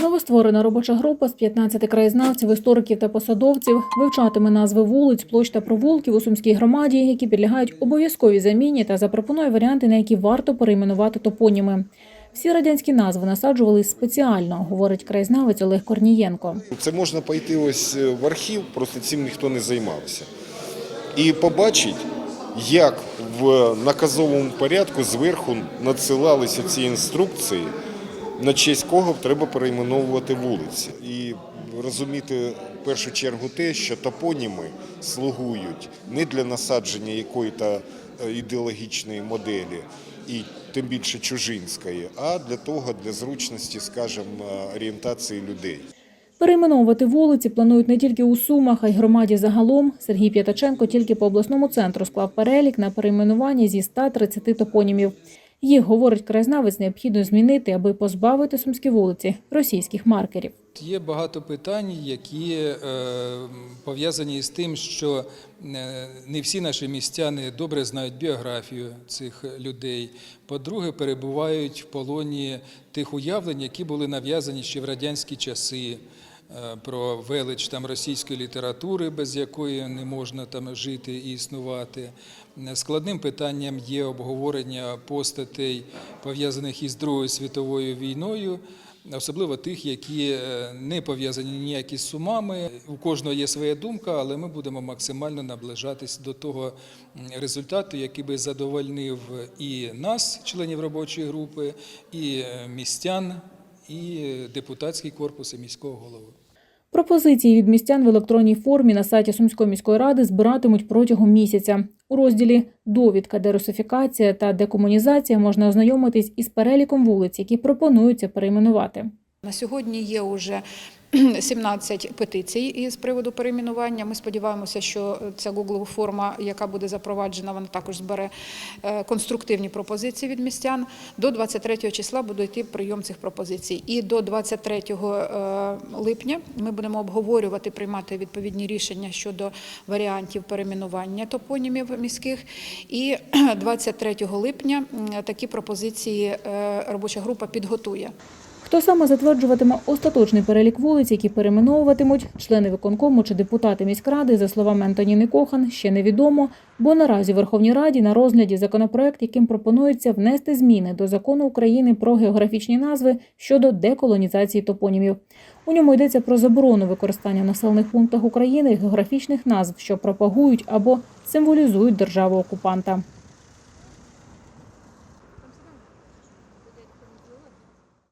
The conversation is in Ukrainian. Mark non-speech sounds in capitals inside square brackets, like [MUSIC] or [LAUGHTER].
Новостворена робоча група з 15 краєзнавців, істориків та посадовців вивчатиме назви вулиць, площ та провулків у Сумській громаді, які підлягають обов'язковій заміні та запропонує варіанти, на які варто перейменувати топоніми. Всі радянські назви насаджували спеціально, говорить краєзнавець Олег Корнієнко. Це можна пойти ось е, в архів, просто цим ніхто не займався. І побачити, як в наказовому порядку зверху надсилалися ці інструкції, на честь кого треба перейменовувати вулиці. І розуміти в першу чергу те, що топоніми слугують не для насадження якої-то е, ідеологічної моделі, і тим більше чужинської, а для того, для зручності, скажімо, орієнтації людей. Перейменовувати вулиці планують не тільки у Сумах, а й громаді загалом. Сергій П'ятаченко тільки по обласному центру склав перелік на перейменування зі 130 топонімів. Їх, говорить краєзнавець, необхідно змінити, аби позбавити сумські вулиці російських маркерів. Є багато питань, які е, пов'язані з тим, що е, не всі наші містяни добре знають біографію цих людей. По-друге, перебувають в полоні тих уявлень, які були нав'язані ще в радянські часи. Е, Про велич там російської літератури, без якої не можна там жити і існувати. Складним питанням є обговорення постатей, пов'язаних із Другою світовою війною, особливо тих, які е, не пов'язані ніякі з сумами. У кожного є своя думка, але ми будемо максимально наближатись до того результату, який би задовольнив і нас, членів робочої групи, і е, містян, і депутатський корпус, і міського голови. Пропозиції від містян в електронній формі на сайті Сумської міської ради збиратимуть протягом місяця. У розділі Довідка, дерусифікація та декомунізація можна ознайомитись із переліком вулиць, які пропонуються перейменувати. На сьогодні є вже [CLEARS THROAT] 17 петицій із приводу перейменування. Ми сподіваємося, що ця Google форма, яка буде запроваджена, вона також збере е, конструктивні пропозиції від містян. До 23 числа буде йти прийом цих пропозицій. І до 23 е, липня ми будемо обговорювати, приймати відповідні рішення щодо варіантів перейменування топонімів міських. І [CLEARS THROAT] 23 липня такі пропозиції е, робоча група підготує. Хто саме затверджуватиме остаточний перелік вулиць, які перейменовуватимуть члени виконкому чи депутати міськради, за словами Антоніни Кохан, ще невідомо, бо наразі в Верховній Раді на розгляді законопроект, яким пропонується внести зміни до закону України про географічні назви щодо деколонізації топонімів. У ньому йдеться про заборону використання в населених пунктах України географічних назв, що пропагують або символізують державу окупанта.